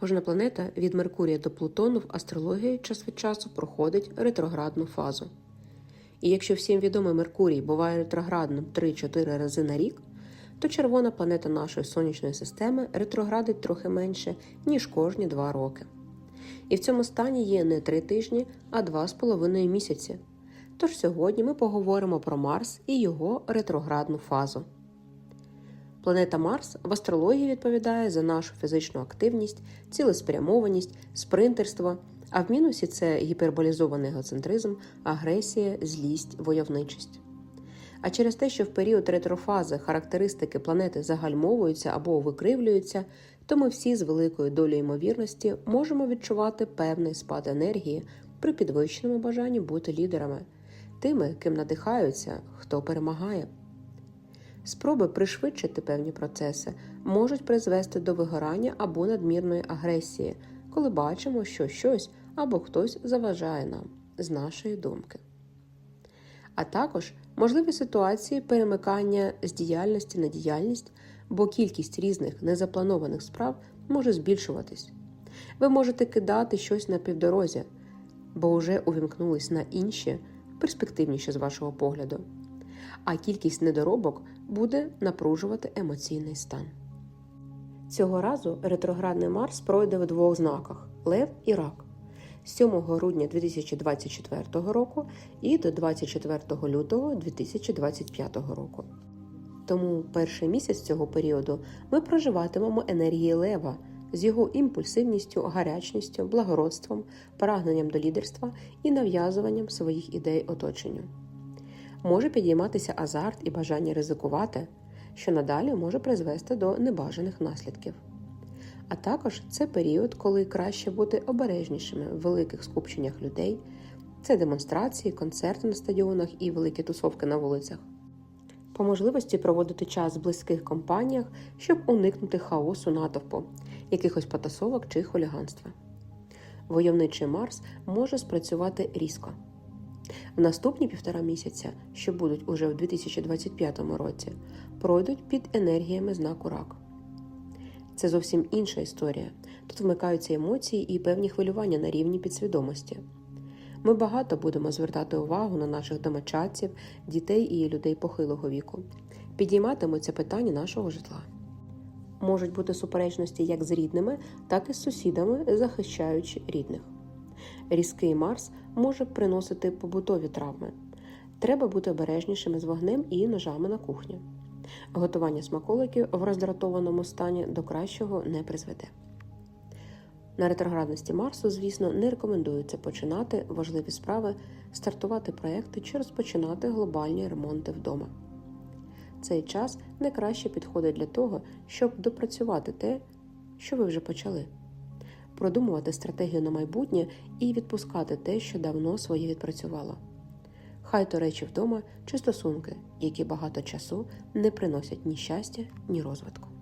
Кожна планета від Меркурія до Плутону в астрології час від часу проходить ретроградну фазу. І якщо всім відомий Меркурій буває ретроградним 3-4 рази на рік, то червона планета нашої сонячної системи ретроградить трохи менше, ніж кожні 2 роки. І в цьому стані є не 3 тижні, а 2,5 місяці. Тож сьогодні ми поговоримо про Марс і його ретроградну фазу. Планета Марс в астрології відповідає за нашу фізичну активність, цілеспрямованість, спринтерство, а в мінусі це гіперболізований егоцентризм, агресія, злість, войовничість. А через те, що в період ретрофази характеристики планети загальмовуються або викривлюються, то ми всі з великою долею ймовірності можемо відчувати певний спад енергії при підвищеному бажанні бути лідерами, тими, ким надихаються, хто перемагає. Спроби пришвидшити певні процеси можуть призвести до вигорання або надмірної агресії, коли бачимо, що щось або хтось заважає нам з нашої думки. А також можливі ситуації перемикання з діяльності на діяльність, бо кількість різних незапланованих справ може збільшуватись. Ви можете кидати щось на півдорозі, бо вже увімкнулись на інші, перспективніші з вашого погляду а кількість недоробок буде напружувати емоційний стан. Цього разу ретроградний Марс пройде в двох знаках Лев і Рак з 7 грудня 2024 року і до 24 лютого 2025 року. Тому перший місяць цього періоду ми проживатимемо енергії Лева з його імпульсивністю, гарячністю, благородством, прагненням до лідерства і нав'язуванням своїх ідей оточенню може підійматися азарт і бажання ризикувати, що надалі може призвести до небажаних наслідків. А також це період, коли краще бути обережнішими в великих скупченнях людей, це демонстрації, концерти на стадіонах і великі тусовки на вулицях. По можливості проводити час в близьких компаніях, щоб уникнути хаосу натовпу, якихось потасовок чи хуліганства. Войовничий Марс може спрацювати різко. Наступні півтора місяця, що будуть уже в 2025 році, пройдуть під енергіями знаку рак. Це зовсім інша історія. Тут вмикаються емоції і певні хвилювання на рівні підсвідомості. Ми багато будемо звертати увагу на наших домочадців, дітей і людей похилого віку. Підійматимуться питання нашого житла. Можуть бути суперечності як з рідними, так і з сусідами, захищаючи рідних. Різкий Марс може приносити побутові травми. Треба бути обережнішими з вогнем і ножами на кухні. Готування смаколиків в роздратованому стані до кращого не призведе. На ретроградності Марсу, звісно, не рекомендується починати важливі справи, стартувати проекти чи розпочинати глобальні ремонти вдома. Цей час не краще підходить для того, щоб допрацювати те, що ви вже почали продумувати стратегію на майбутнє і відпускати те, що давно своє відпрацювало. Хай то речі вдома чи стосунки, які багато часу не приносять ні щастя, ні розвитку.